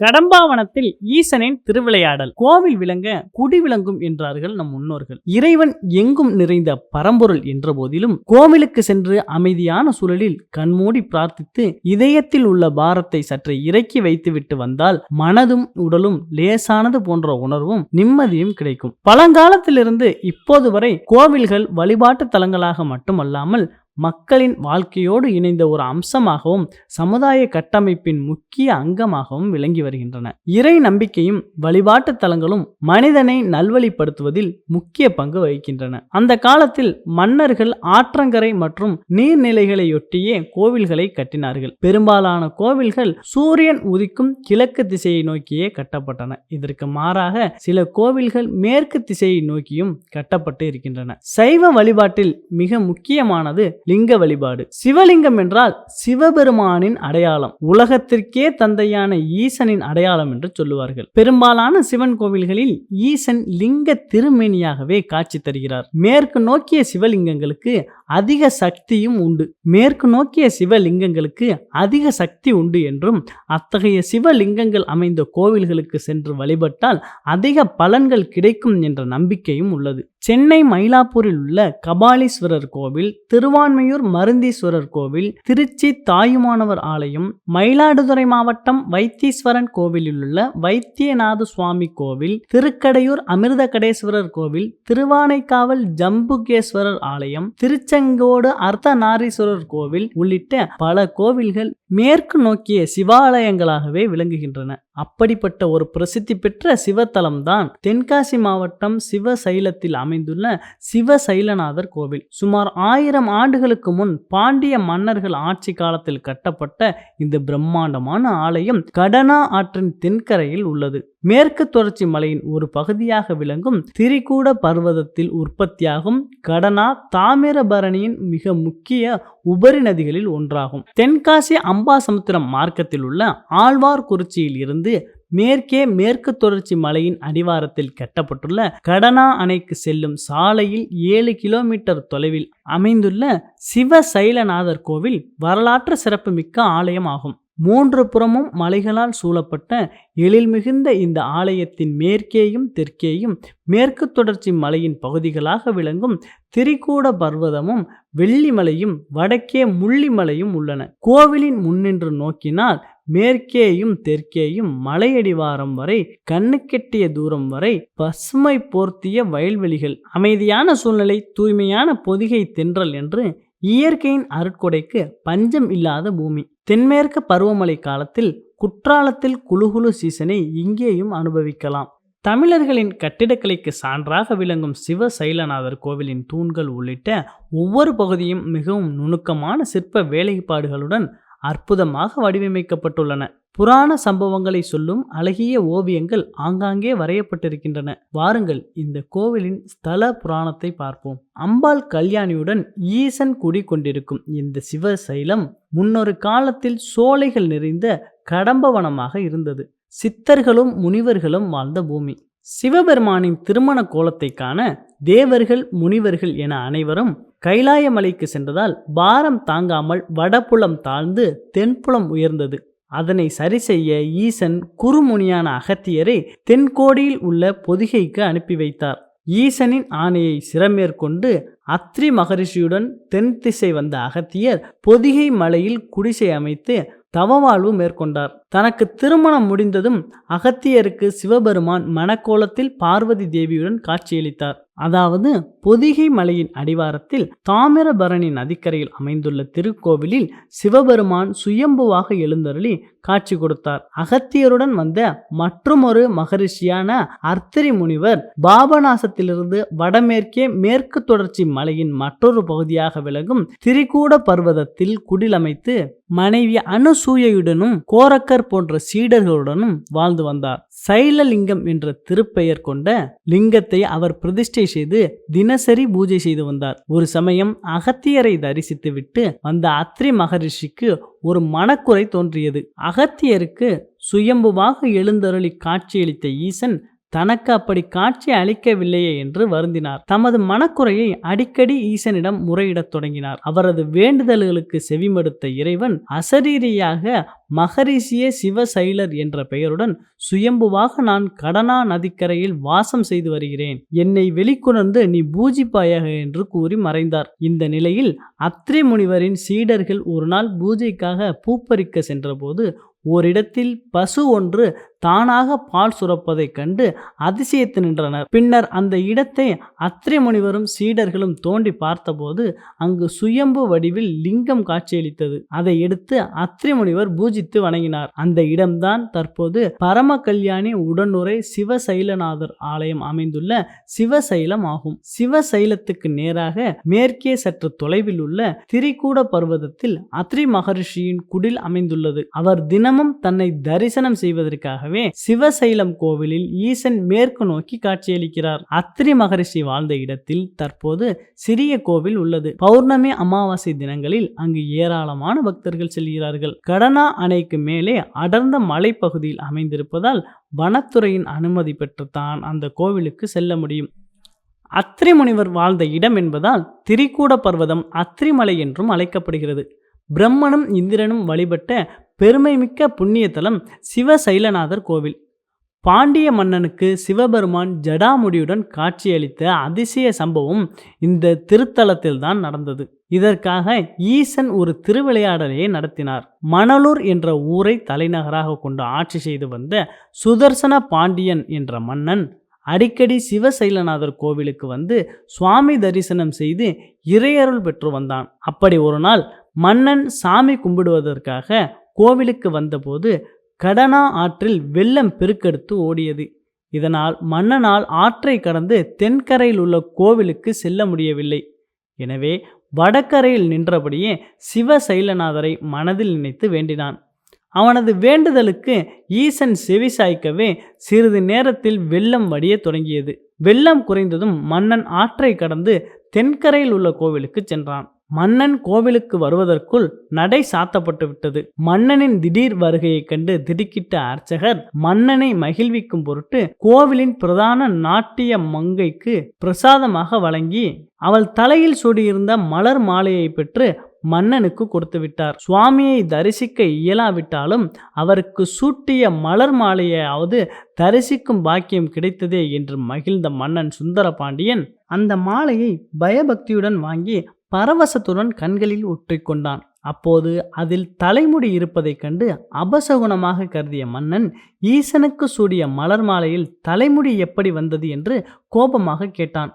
கடம்பாவனத்தில் ஈசனின் திருவிளையாடல். கோவில் விளங்க குடி விளங்கும் என்றார்கள் நம் முன்னோர்கள். இறைவன் எங்கும் நிறைந்த பரம்பொருள் என்ற போதிலும் கோவிலுக்கு சென்று அமைதியான சூழலில் கண்மூடி பிரார்த்தித்து இதயத்தில் உள்ள பாரத்தை சற்று இறக்கி வைத்துவிட்டு வந்தால் மனதும் உடலும் லேசானது போன்ற உணர்வும் நிம்மதியும் கிடைக்கும். பழங்காலத்திலிருந்து இப்போது வரை கோவில்கள் வழிபாட்டு தலங்களாக மட்டுமல்லாமல் மக்களின் வாழ்க்கையோடு இணைந்த ஒரு அம்சமாகவும் சமுதாய கட்டமைப்பின் முக்கிய அங்கமாகவும் விளங்கி வருகின்றன. இறை நம்பிக்கையும் வழிபாட்டு தலங்களும் மனிதனை நல்வழிப்படுத்துவதில் முக்கிய பங்கு வகிக்கின்றன. அந்த காலத்தில் மன்னர்கள் ஆற்றங்கரை மற்றும் நீர்நிலைகளையொட்டியே கோவில்களை கட்டினார்கள். பெரும்பாலான கோவில்கள் சூரியன் உதிக்கும் கிழக்கு திசையை நோக்கியே கட்டப்பட்டன. இதற்கு மாறாக சில கோவில்கள் மேற்கு திசையை நோக்கியும் கட்டப்பட்டு இருக்கின்றன. சைவ வழிபாட்டில் மிக முக்கியமானது லிங்க வழிபாடு. சிவலிங்கம் என்றால் சிவபெருமானின் அடையாளம் உலகத்திற்கே தந்தையான ஈசனின் அடையாளம் என்று சொல்லுவார்கள். பெரும்பாலான சிவன் கோவில்களில் ஈசன் லிங்க திருமேனியாகவே காட்சி தருகிறார். மேற்கு நோக்கிய சிவலிங்கங்களுக்கு அதிக சக்தியும் உண்டு. மேற்கு நோக்கிய சிவலிங்கங்களுக்கு அதிக சக்தி உண்டு என்றும் அத்தகைய சிவலிங்கங்கள் அமைந்த கோவில்களுக்கு சென்று வழிபட்டால் அதிக பலன்கள் கிடைக்கும் என்ற நம்பிக்கையும் உள்ளது. சென்னை மயிலாப்பூரில் உள்ள கபாலீஸ்வரர் கோவில் திருவான்மையூர் மருந்தீஸ்வரர் கோவில் திருச்சி தாயுமானவர் ஆலயம் மயிலாடுதுறை மாவட்டம் வைத்தீஸ்வரன் கோவிலில் உள்ள வைத்தியநாத சுவாமி கோவில் திருக்கடையூர் அமிர்தகடேஸ்வரர் கோவில் திருவானைக்காவல் ஜம்புகேஸ்வரர் ஆலயம் திருச்செங்கோடு அர்த்தநாரீஸ்வரர் கோவில் உள்ளிட்ட பல கோவில்கள் மேற்கு நோக்கிய சிவாலயங்களாகவே விளங்குகின்றன. அப்படிப்பட்ட ஒரு பிரசித்தி பெற்ற சிவத்தலம்தான் தென்காசி மாவட்டம் சிவசைலத்தில் அமைந்துள்ள சிவசைலநாதர் கோவில். சுமார் ஆயிரம் ஆண்டுகளுக்கு முன் பாண்டிய மன்னர்கள் ஆட்சி காலத்தில் கட்டப்பட்ட இந்த பிரம்மாண்டமான ஆலயம் கடனா ஆற்றின் தென்கரையில் உள்ளது. மேற்கு தொடர்ச்சி மலையின் ஒரு பகுதியாக விளங்கும் திரிகூட பர்வதத்தில் உற்பத்தியாகும் கடனா தாமிரபரணியின் மிக முக்கிய உபரி நதிகளில் ஒன்றாகும். தென்காசி அம்பாசமுத்திரம் மார்க்கத்தில் உள்ள ஆழ்வார்குறிச்சியில் இருந்து மேற்கே மேற்கு தொடர்ச்சி மலையின் அடிவாரத்தில் கட்டப்பட்டுள்ள கடனா அணைக்கு செல்லும் சாலையில் ஏழு கிலோமீட்டர் தொலைவில் அமைந்துள்ள சிவசைலநாதர் கோவில் வரலாற்று சிறப்புமிக்க ஆலயம் ஆகும் மூன்று புறமும் மலைகளால் சூழப்பட்ட எழில் மிகுந்த இந்த ஆலயத்தின் மேற்கேயும் தெற்கேயும் மேற்கு தொடர்ச்சி மலையின் பகுதிகளாக விளங்கும் திரிகூட பர்வதமும் வெள்ளிமலையும் வடக்கே முள்ளிமலையும் உள்ளன. கோவிலின் முன்னின்று நோக்கினால் மேற்கேயும் தெற்கேயும் மலையடிவாரம் வரை கண்ணுக்கெட்டிய தூரம் வரை பசுமை போர்த்திய வயல்வெளிகள் அமைதியான சூழ்நிலை தூய்மையான பொதிகை தென்றல் என்று இயற்கையின் அருட்கொடைக்கு பஞ்சம் இல்லாத பூமி. தென்மேற்கு பருவமழை காலத்தில் குற்றாலத்தில் குழுகுழு சீசனை இங்கேயும் அனுபவிக்கலாம். தமிழர்களின் கட்டிடக்கலைக்கு சான்றாக விளங்கும் சிவ சைலநாதர் கோவிலின் தூண்கள் உள்ளிட்ட ஒவ்வொரு பகுதியும் மிகவும் நுணுக்கமான சிற்ப வேலைப்பாடுகளுடன் அற்புதமாக வடிவமைக்கப்பட்டுள்ளன. புராண சம்பவங்களை சொல்லும் அழகிய ஓவியங்கள் ஆங்காங்கே வரையப்பட்டிருக்கின்றன. வாருங்கள் இந்த கோவிலின் ஸ்தல புராணத்தை பார்ப்போம். அம்பாள் கல்யாணியுடன் ஈசன் குடிக்கொண்டிருக்கும் இந்த சிவசைலம் முன்னொரு காலத்தில் சோலைகள் நிறைந்த கடம்பவனமாக இருந்தது. சித்தர்களும் முனிவர்களும் வாழ்ந்த பூமி. சிவபெருமானின் திருமண கோலத்தை காண தேவர்கள் முனிவர்கள் என அனைவரும் கைலாய மலைக்கு சென்றதால் பாரம் தாங்காமல் வடபுலம் தாழ்ந்து தென்புலம் உயர்ந்தது. அதனை சரி செய்ய ஈசன் குறுமுனியான அகத்தியரை தென்கோடியில் உள்ள பொதிகைக்கு அனுப்பி வைத்தார். ஈசனின் ஆணையை சிறமேற்கொண்டு அத்ரி மகரிஷியுடன் தென் திசை வந்த அகத்தியர் பொதிகை மலையில் குடிசை அமைத்து தவவாழ்வு மேற்கொண்டார். தனக்கு திருமணம் முடிந்ததும் அகத்தியருக்கு சிவபெருமான் மணக்கோலத்தில் பார்வதி தேவியுடன் காட்சியளித்தார். அதாவது பொதிகை மலையின் அடிவாரத்தில் தாமிரபரணி நதிக்கரையில் அமைந்துள்ள திருக்கோவிலில் சிவபெருமான் சுயம்புவாக எழுந்தருளி காட்சி கொடுத்தார். அகத்தியருடன் வந்த மற்றுமொரு மகரிஷியான அர்த்தரி முனிவர் பாபநாசத்திலிருந்து வடமேற்கே மேற்கு தொடர்ச்சி மலையின் மற்றொரு பகுதியாக விளங்கும் திரிகூட பர்வதத்தில் குடிலமைத்து மனைவி அனுசூயையுடனும் கோரக்கர் போன்ற சீடர்களுடனும் வாழ்ந்து வந்தார். சைலலிங்கம் என்ற திருப்பெயர் கொண்ட லிங்கத்தை அவர் பிரதிஷ்டை செய்து தினசரி பூஜை செய்து வந்தார். ஒரு சமயம் அகத்தியரை தரிசித்துவிட்டு வந்த அத்ரி மகரிஷிக்கு ஒரு மனக்குறை தோன்றியது. அகத்தியருக்கு சுயம்புவாக எழுந்தருளி காட்சியளித்த ஈசன் தனக்கு அப்படி காட்சி அளிக்கவில்லையே என்று வருந்தினார். தமது மனக்குறையை அடிக்கடி ஈசனிடம் முறையிடத் தொடங்கினார். அவரது வேண்டுதல்களுக்கு செவிமடுத்த இறைவன் அசரீரியாக மகரிஷிய சிவசைலர் என்ற பெயருடன் சுயம்புவாக நான் கடனா நதிக்கரையில் வாசம் செய்து வருகிறேன். என்னை வெளிக்கொணர்ந்து நீ பூஜிப்பாயாக என்று கூறி மறைந்தார். இந்த நிலையில் அத்ரி முனிவரின் சீடர்கள் ஒரு நாள் பூஜைக்காக பூப்பறிக்க சென்றபோது ஓரிடத்தில் பசு ஒன்று தானாக பால் சுரப்பதைக் கண்டு அதிசயத்து நின்றனர். பின்னர் அந்த இடத்தை அத்திரை முனிவரும் சீடர்களும் தோண்டி பார்த்தபோது அங்கு சுயம்பு வடிவில் லிங்கம் காட்சியளித்தது. அதை எடுத்து அத்ரி முனிவர் பூஜித்து வணங்கினார். அந்த இடம்தான் தற்போது பரம கல்யாணி உடனுரை சிவசைலநாதர் ஆலயம் அமைந்துள்ள சிவசைலம் ஆகும். சிவசைலத்துக்கு நேராக மேற்கே சற்று தொலைவில் உள்ள திரிகூட பர்வதத்தில் அத்ரி மகரிஷியின் குடில் அமைந்துள்ளது. அவர் தினமும் தன்னை தரிசனம் செய்வதற்காக செய்வதற்காகவே சிவசைலம் கோவிலில் ஈசன் மேற்கு நோக்கி காட்சியளிக்கிறார். அத்திரி மகரிஷி வாழ்ந்த இடத்தில் தற்போது சிறிய கோவில் உள்ளது. பௌர்ணமி அமாவாசை தினங்களில் அங்கு ஏராளமான பக்தர்கள் செல்கிறார்கள். கடனா அணைக்கு மேலே அடர்ந்த மலைப்பகுதியில் அமைந்திருப்பதால் வனத்துறையின் அனுமதி பெற்றுத்தான் அந்த கோவிலுக்கு செல்ல முடியும். அத்திரி முனிவர் வாழ்ந்த இடம் என்பதால் திரிகூட பர்வதம் அத்திரிமலை என்றும் அழைக்கப்படுகிறது. பிரம்மனும் இந்திரனும் வழிபட்ட பெருமைமிக்க புண்ணியத்தலம் சிவசைலநாதர் கோவில். பாண்டிய மன்னனுக்கு சிவபெருமான் ஜடாமுடியுடன் காட்சியளித்த அதிசய சம்பவம் இந்த திருத்தலத்தில்தான் நடந்தது. இதற்காக ஈசன் ஒரு திருவிளையாடலையை நடத்தினார். மணலூர் என்ற ஊரை தலைநகராக கொண்டு ஆட்சி செய்து வந்த சுதர்சன பாண்டியன் என்ற மன்னன் அடிக்கடி சிவசைலநாதர் கோவிலுக்கு வந்து சுவாமி தரிசனம் செய்து இறையருள் பெற்று வந்தான். அப்படி ஒரு நாள் மன்னன் சாமி கும்பிடுவதற்காக கோவிலுக்கு வந்தபோது கடனா ஆற்றில் வெள்ளம் பெருக்கெடுத்து ஓடியது. இதனால் மன்னனால் ஆற்றை கடந்து தென்கரையில் உள்ள கோவிலுக்கு செல்ல முடியவில்லை. எனவே வடக்கரையில் நின்றபடியே சிவசைலநாதரை மனதில் நினைத்து வேண்டினான். அவனது வேண்டுதலுக்கு ஈசன் செவி சாய்க்கவே சிறிது நேரத்தில் வெள்ளம் வடிய தொடங்கியது. வெள்ளம் குறைந்ததும் மன்னன் ஆற்றை கடந்து தென்கரையில் உள்ள கோவிலுக்கு சென்றான். மன்னன் கோவிலுக்கு வருவதற்குள் நடை சாத்தப்பட்டு விட்டது மன்னனின் திடீர் வருகையைக் கண்டு திடுக்கிட்ட அர்ச்சகர் மன்னனை மகிழ்விக்கும் பொருட்டு கோவிலின் பிரதான நாட்டிய மங்கைக்கு பிரசாதமாக வழங்கி அவள் தலையில் சூடியிருந்த மலர் மாலையை பெற்று மன்னனுக்கு கொடுத்து விட்டார். சுவாமியை தரிசிக்க இயலாவிட்டாலும் அவருக்கு சூட்டிய மலர் மாலையாவது தரிசிக்கும் பாக்கியம் கிடைத்ததே என்று மகிழ்ந்த மன்னன் சுந்தர பாண்டியன் அந்த மாலையை பயபக்தியுடன் வாங்கி பரவசத்துடன் கண்களில் ஒற்றிக்கொண்டான். அப்போது அதில் தலைமுடி இருப்பதைக் கண்டு அபசகுணமாக கருதிய மன்னன் ஈசனுக்கு சூடிய மலர் மாலையில் தலைமுடி எப்படி வந்தது என்று கோபமாக கேட்டான்.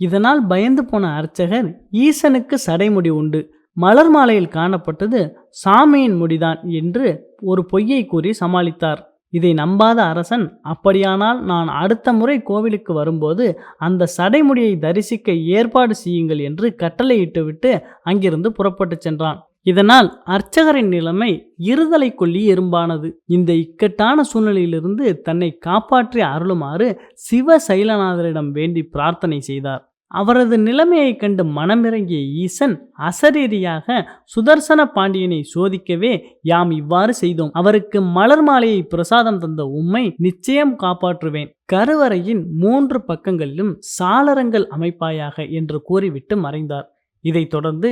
இதனால் பயந்து போன அர்ச்சகர் ஈசனுக்கு சடைமுடி உண்டு மலர் மாலையில் காணப்பட்டது சாமியின் முடிதான் என்று ஒரு பொய்யை கூறி சமாளித்தார். இதை நம்பாத அரசன் அப்படியானால் நான் அடுத்த முறை கோவிலுக்கு வரும்போது அந்த சடைமுடியை தரிசிக்க ஏற்பாடு செய்யுங்கள் என்று கட்டளையிட்டுவிட்டு அங்கிருந்து புறப்பட்டுச் சென்றான். இதனால் அர்ச்சகரின் நிலைமை இருதலை கொல்லி எறும்பானது இந்த இக்கட்டான சூழ்நிலையிலிருந்து தன்னை காப்பாற்றி அருளுமாறு சிவ சைலநாதரிடம் வேண்டி பிரார்த்தனை செய்தார். அவரது நிலைமையைக் கண்டு மனமிறங்கிய ஈசன் அசரீரியாக சுதர்சன பாண்டியனை சோதிக்கவே யாம் இவ்வாறு செய்தோம். அவருக்கு மலர் மாலையை பிரசாதம் தந்த உம்மை நிச்சயம் காப்பாற்றுவேன். கருவறையின் மூன்று பக்கங்களிலும் சாளரங்கள் அமைப்பாயாக என்று கூறிவிட்டு மறைந்தார். இதைத் தொடர்ந்து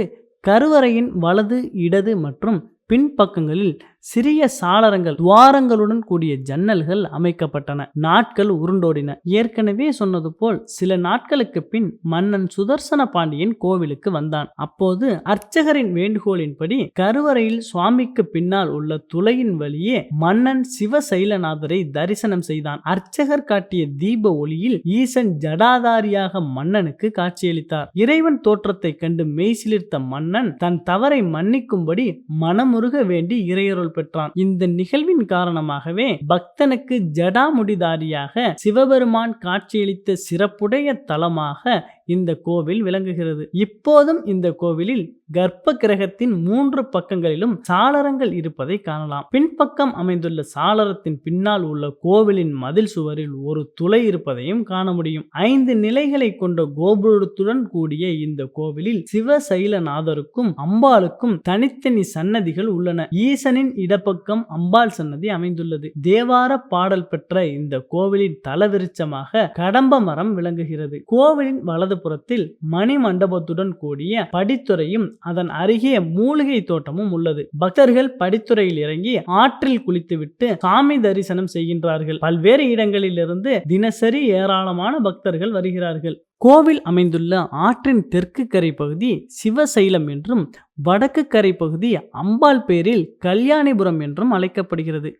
கருவறையின் வலது இடது மற்றும் பின்பக்கங்களில் சிறிய சாளரங்கள் துவாரங்களுடன் கூடிய ஜன்னல்கள் அமைக்கப்பட்டன. நாட்கள் உருண்டோடின. ஏற்கனவே சொன்னது போல் சில நாட்களுக்கு பின் மன்னன் சுதர்சன பாண்டியன் கோவிலுக்கு வந்தான். அப்போது அர்ச்சகரின் வேண்டுகோளின்படி கருவறையில் சுவாமிக்கு பின்னால் உள்ள துளையின் வழியே மன்னன் சிவசைலநாதரை தரிசனம் செய்தான். அர்ச்சகர் காட்டிய தீப ஒளியில் ஈசன் ஜடாதாரியாக மன்னனுக்கு காட்சியளித்தார். இறைவன் தோற்றத்தை கண்டு மெய்சிலிர்த்த மன்னன் தன் தவறை மன்னிக்கும்படி மனமுருக வேண்டி இறையருள் பெற்றான். இந்த நிகழ்வின் காரணமாகவே பக்தனுக்கு ஜடாமுடிதாரியாக சிவபெருமான் காட்சியளித்த சிறப்புடைய தலமாக இந்த கோவில் விளங்குகிறது. இப்போதும் இந்த கோவிலில் கர்ப்ப கிரகத்தின் மூன்று பக்கங்களிலும் சாளரங்கள் இருப்பதை காணலாம். பின்பக்கம் அமைந்துள்ள சாளரத்தின் பின்னால் உள்ள கோவிலின் மதில் சுவரில் ஒரு துளை இருப்பதையும் காண முடியும். ஐந்து நிலைகளை கொண்ட கோபுரத்துடன் கூடிய இந்த கோவிலில் சிவசைலநாதருக்கும் அம்பாளுக்கும் தனித்தனி சன்னதிகள் உள்ளன. ஈசனின் இடப்பக்கம் அம்பாள் சன்னதி அமைந்துள்ளது. தேவார பாடல் பெற்ற இந்த கோவிலின் தலவிருச்சமாக கடம்ப மரம் விளங்குகிறது. கோவிலின் வலது புறத்தில் மணி மண்டபத்துடன் கூடிய படித்துறையும் அதன் அருகே மூலிகை தோட்டமும் உள்ளது. பக்தர்கள் படித்துறையில் இறங்கி ஆற்றில் குளித்துவிட்டு சாமி தரிசனம் செய்கின்றார்கள். பல்வேறு இடங்களிலிருந்து தினசரி ஏராளமான பக்தர்கள் வருகிறார்கள். கோவில் அமைந்துள்ள ஆற்றின் தெற்கு கரை பகுதி சிவசைலம் என்றும் வடக்கு கரை பகுதி அம்பாள் பேரில் கல்யாணிபுரம் என்றும் அழைக்கப்படுகிறது.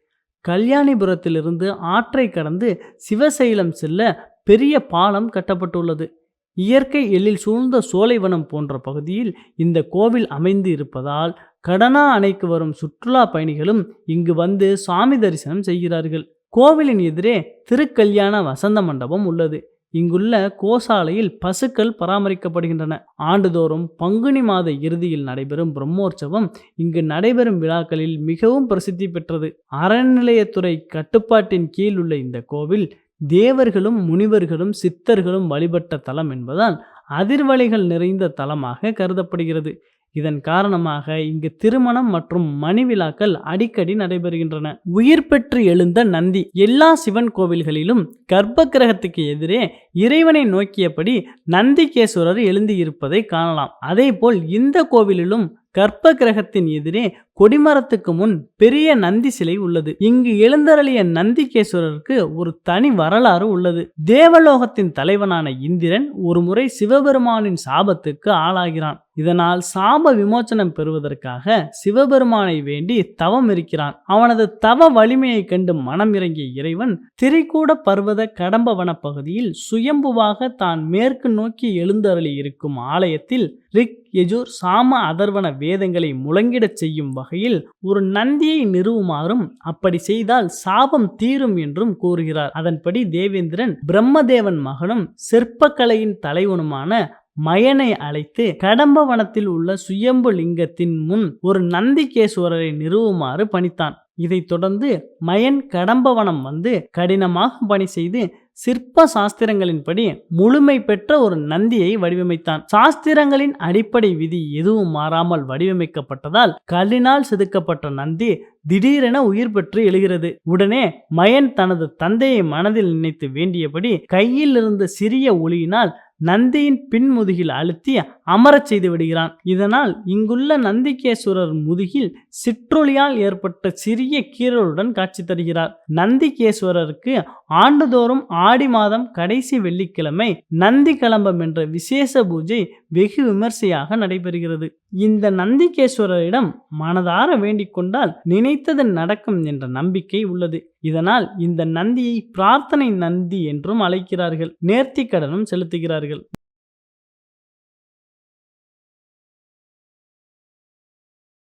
கல்யாணிபுரத்திலிருந்து ஆற்றை கடந்து சிவசைலம் செல்ல பெரிய பாலம் கட்டப்பட்டுள்ளது. இயற்கை எழில் சூழ்ந்த சோலைவனம் போன்ற பகுதியில் இந்த கோவில் அமைந்து இருப்பதால் கடனா அணைக்கு வரும் சுற்றுலா பயணிகளும் இங்கு வந்து சாமி தரிசனம் செய்கிறார்கள். கோவிலின் எதிரே திருக்கல்யாண வசந்த மண்டபம் உள்ளது. இங்குள்ள கோசாலையில் பசுக்கள் பராமரிக்கப்படுகின்றன. ஆண்டுதோறும் பங்குனி மாத இறுதியில் நடைபெறும் பிரம்மோற்சவம் இங்கு நடைபெறும் விழாக்களில் மிகவும் பிரசித்தி பெற்றது. அறநிலையத்துறை கட்டுப்பாட்டின் கீழ் உள்ள இந்த கோவில் தேவர்களும் முனிவர்களும் சித்தர்களும் வழிபட்ட தலம் என்பதால் அதிர்வலைகள் நிறைந்த தலமாக கருதப்படுகிறது. இதன் காரணமாக இங்கு திருமணம் மற்றும் மணி விழாக்கள் அடிக்கடி நடைபெறுகின்றன. உயிர் பெற்று எழுந்த நந்தி எல்லா சிவன் கோவில்களிலும் கர்ப்ப கிரகத்துக்கு எதிரே இறைவனை நோக்கியபடி நந்திகேஸ்வரர் எழுந்தியிருப்பதை காணலாம். அதேபோல் இந்த கோவிலிலும் கர்ப்ப கிரகத்தின் எதிரே கொடிமரத்துக்கு முன் பெரிய நந்தி சிலை உள்ளது. இங்கு எழுந்தருளிய நந்திகேஸ்வரருக்கு ஒரு தனி வரலாறு உள்ளது. தேவலோகத்தின் தலைவனான இந்திரன் ஒருமுறை சிவபெருமானின் சாபத்துக்கு ஆளாகிறான். இதனால் சாப விமோச்சனம் பெறுவதற்காக சிவபெருமானை வேண்டி தவம் இருக்கிறான். அவனது தவ வலிமையை கண்டு மனம் இறங்கிய இறைவன் திரிகூட பர்வத கடம்ப பகுதியில் சுயம்புவாக தான் மேற்கு நோக்கி எழுந்தருளி இருக்கும் ஆலயத்தில் ரிக் எஜூர் சாம அதர்வன வேதங்களை முழங்கிடச் செய்யும் வகையில் ஒரு நந்தியை நிறுவுமாறும் அப்படி செய்தால் சாபம் தீரும் என்றும் கூறுகிறார். அதன்படி தேவேந்திரன் பிரம்மதேவன் மகனும் சிற்பக்கலையின் தலைவனுமான மயனை அழைத்து கடம்பவனத்தில் உள்ள சுயம்பு லிங்கத்தின் முன் ஒரு நந்திகேஸ்வரரை நிறுவுமாறு பணித்தான். இதைத் தொடர்ந்து மயன் கடம்பவனம் வந்து கடினமாக பணி செய்து சிற்ப சாஸ்திரங்களின்படி முழுமை பெற்ற ஒரு நந்தியை வடிவமைத்தான். சாஸ்திரங்களின் அடிப்படை விதி எதுவும் மாறாமல் வடிவமைக்கப்பட்டதால் கல்லினால் செதுக்கப்பட்ட நந்தி திடீரென உயிர் பெற்று எழுகிறது. உடனே மயன் தனது தந்தையை மனதில் நினைத்து வேண்டியபடி கையில் இருந்த சிறிய ஒளியினால் நந்தியின் பின்முதுகில் அழுத்தி அமரச் செய்து விடுகிறான். இதனால் இங்குள்ள நந்திகேஸ்வரர் முதுகில் சிற்றொலியால் ஏற்பட்ட சிறிய கீறலுடன் காட்சி தருகிறார். நந்திகேஸ்வரருக்கு ஆண்டுதோறும் ஆடி மாதம் கடைசி வெள்ளிக்கிழமை நந்தி கலம்பம் என்ற விசேஷ பூஜை வெகு விமர்சையாக நடைபெறுகிறது. இந்த நந்திகேஸ்வரரிடம் மனதார வேண்டிக் கொண்டால் நினைத்தது நடக்கும் என்ற நம்பிக்கை உள்ளது. இதனால் இந்த நந்தியை பிரார்த்தனை நந்தி என்றும் அழைக்கிறார்கள். நேர்த்திக்கடனும் செலுத்துகிறார்கள்.